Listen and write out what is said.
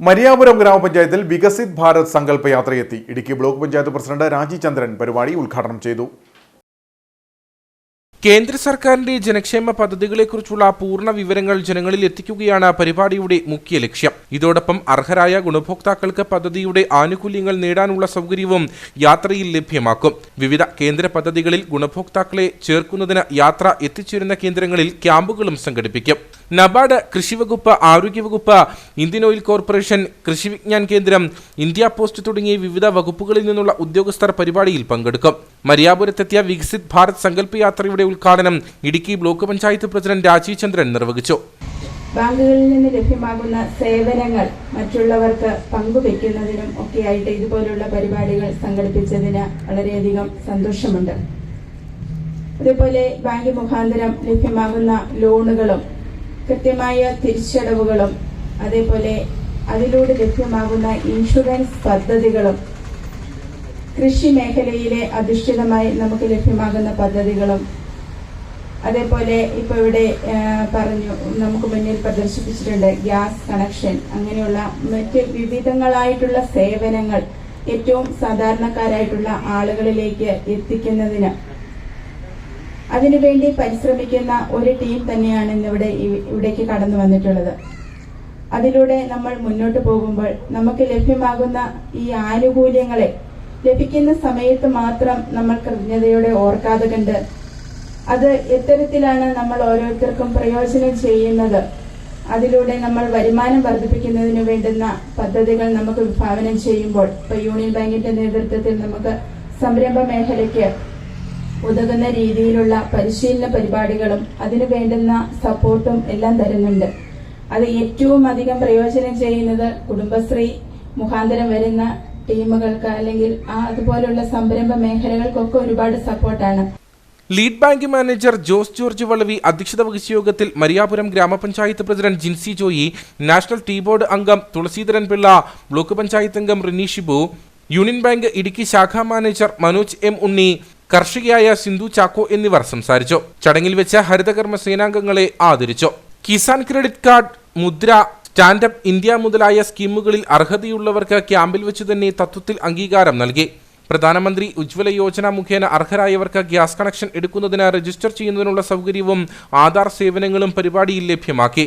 മരിയാപുരം ഗ്രാമപഞ്ചായത്തിൽ വികസിത് ഭാരത് സങ്കല്പ യാത്രയെത്തി. Idukki block panchayat president Raji Chandran പരിപാടി ഉദ്ഘാടനം ചെയ്തു. കേന്ദ്ര സർക്കാരിന്റെ ജനക്ഷേമ പദ്ധതികളെക്കുറിച്ചുള്ള പൂർണ വിവരങ്ങൾ ജനങ്ങളിൽ എത്തിക്കുകയാണ് പരിപാടിയുടെ മുഖ്യ ലക്ഷ്യം. ഇതോടൊപ്പം അർഹരായ ഗുണഭോക്താക്കൾക്ക് പദ്ധതിയുടെ ആനുകൂല്യങ്ങൾ നേടാനുള്ള സൗകര്യവും യാത്രയിൽ ലഭ്യമാക്കും. വിവിധ കേന്ദ്ര പദ്ധതികളിൽ ഗുണഭോക്താക്കളെ ചേർക്കുന്നതിന് യാത്ര എത്തിച്ചേരുന്ന കേന്ദ്രങ്ങളിൽ ക്യാമ്പുകളും സംഘടിപ്പിക്കും. നബാർഡ് കൃഷിവകുപ്പ് ആരോഗ്യവകുപ്പ് ഇന്ത്യൻ ഓയിൽ കോർപ്പറേഷൻ കൃഷി വിജ്ഞാൻ കേന്ദ്രം ഇന്ത്യ പോസ്റ്റ് തുടങ്ങിയ വിവിധ വകുപ്പുകളിൽ നിന്നുള്ള ഉദ്യോഗസ്ഥർ പരിപാടിയിൽ പങ്കെടുക്കും. മരിയാപുരത്തെത്തിയ വികസിത് ഭാരത് സങ്കല്പ യാത്രയുടെ ഉദ്ഘാടനം ഇടുക്കി ബ്ലോക്ക് പഞ്ചായത്ത് പ്രസിഡന്റ് രാജീവ് ചന്ദ്രൻ നിർവഹിച്ചു. ബാങ്കുകളിൽ നിന്ന് ലഭ്യമാകുന്ന സേവനങ്ങൾ മറ്റുള്ളവർക്ക് പങ്കുവെക്കുന്നതിനും ഒക്കെയായിട്ട് ഇതുപോലുള്ള പരിപാടികൾ സംഘടിപ്പിച്ചതിന് വളരെയധികം സന്തോഷമുണ്ട്. അതേപോലെ ബാങ്ക് മുഖാന്തരം ലഭ്യമാകുന്ന ലോണുകളും കൃത്യമായ തിരിച്ചടവുകളും അതേപോലെ അതിലൂടെ ലഭ്യമാകുന്ന ഇൻഷുറൻസ് പദ്ധതികളും കൃഷി മേഖലയിലെ അധിഷ്ഠിതമായി നമുക്ക് ലഭ്യമാകുന്ന പദ്ധതികളും അതേപോലെ ഇപ്പോൾ ഇവിടെ പറഞ്ഞു നമുക്ക് മുന്നിൽ പ്രദർശിപ്പിച്ചിട്ടുണ്ട് ഗ്യാസ് കണക്ഷൻ അങ്ങനെയുള്ള മറ്റ് വിവിധങ്ങളായിട്ടുള്ള സേവനങ്ങൾ ഏറ്റവും സാധാരണക്കാരായിട്ടുള്ള ആളുകളിലേക്ക് എത്തിക്കുന്നതിന് അതിനുവേണ്ടി പരിശ്രമിക്കുന്ന ഒരു ടീം തന്നെയാണ് ഇന്നിവിടെ ഇവിടേക്ക് കടന്നു വന്നിട്ടുള്ളത്. അതിലൂടെ നമ്മൾ മുന്നോട്ട് പോകുമ്പോൾ നമുക്ക് ലഭ്യമാകുന്ന ഈ ആനുകൂല്യങ്ങളെ ലഭിക്കുന്ന സമയത്ത് മാത്രം നമ്മൾ കൃതജ്ഞതയോടെ ഓർക്കാതെ കണ്ട് അത് എത്തരത്തിലാണ് നമ്മൾ ഓരോരുത്തർക്കും പ്രയോജനം ചെയ്യുന്നത്. അതിലൂടെ നമ്മൾ വരുമാനം വർദ്ധിപ്പിക്കുന്നതിന് വേണ്ടുന്ന പദ്ധതികൾ നമുക്ക് വിഭാവനം ചെയ്യുമ്പോൾ ഇപ്പൊ യൂണിയൻ ബാങ്കിന്റെ നേതൃത്വത്തിൽ നമുക്ക് സംരംഭ മേഖലയ്ക്ക് ഉതകുന്ന രീതിയിലുള്ള പരിശീലന പരിപാടികളും അതിനു വേണ്ടുന്ന സപ്പോർട്ടും എല്ലാം തരുന്നുണ്ട്. അത് ഏറ്റവും അധികം പ്രയോജനം ചെയ്യുന്നത് കുടുംബശ്രീ മുഖാന്തരം വരുന്ന ടീമുകൾക്ക് അല്ലെങ്കിൽ ആ അതുപോലുള്ള സംരംഭ മേഖലകൾക്കൊക്കെ ഒരുപാട് സപ്പോർട്ടാണ്. Lead bank manager Jose George Valavi അധ്യക്ഷത വഹിച്ച യോഗത്തിൽ മരിയാപുരം ഗ്രാമപഞ്ചായത്ത് president Jincy Joy national tea board അംഗം തുളസീധരൻ പിള്ള ബ്ലോക്ക് പഞ്ചായത്ത് അംഗം റിനീഷിബു യൂണിയൻ ബാങ്ക് ഇടുക്കി ശാഖാ മാനേജർ മനോജ് എം ഉണ്ണി കർഷകയായ സിന്ധു ചാക്കോ എന്നിവർ സംസാരിച്ചു. ചടങ്ങിൽ വെച്ച ഹരിതകർമ്മ സേനാംഗങ്ങളെ ആദരിച്ചു. Kisan credit card Mudra stand up India മുതലായ സ്കീമുകളിൽ അർഹതയുള്ളവർക്ക് ക്യാമ്പിൽ വെച്ച് തന്നെ തത്വത്തിൽ അംഗീകാരം നൽകി. പ്രധാനമന്ത്രി ഉജ്ജ്വല യോജന മുഖേന അർഹരായവർക്ക് ഗ്യാസ് കണക്ഷൻ എടുക്കുന്നതിന് രജിസ്റ്റർ ചെയ്യുന്നതിനുള്ള സൗകര്യവും ആധാർ സേവനങ്ങളും പരിപാടിയിൽ ലഭ്യമാക്കി.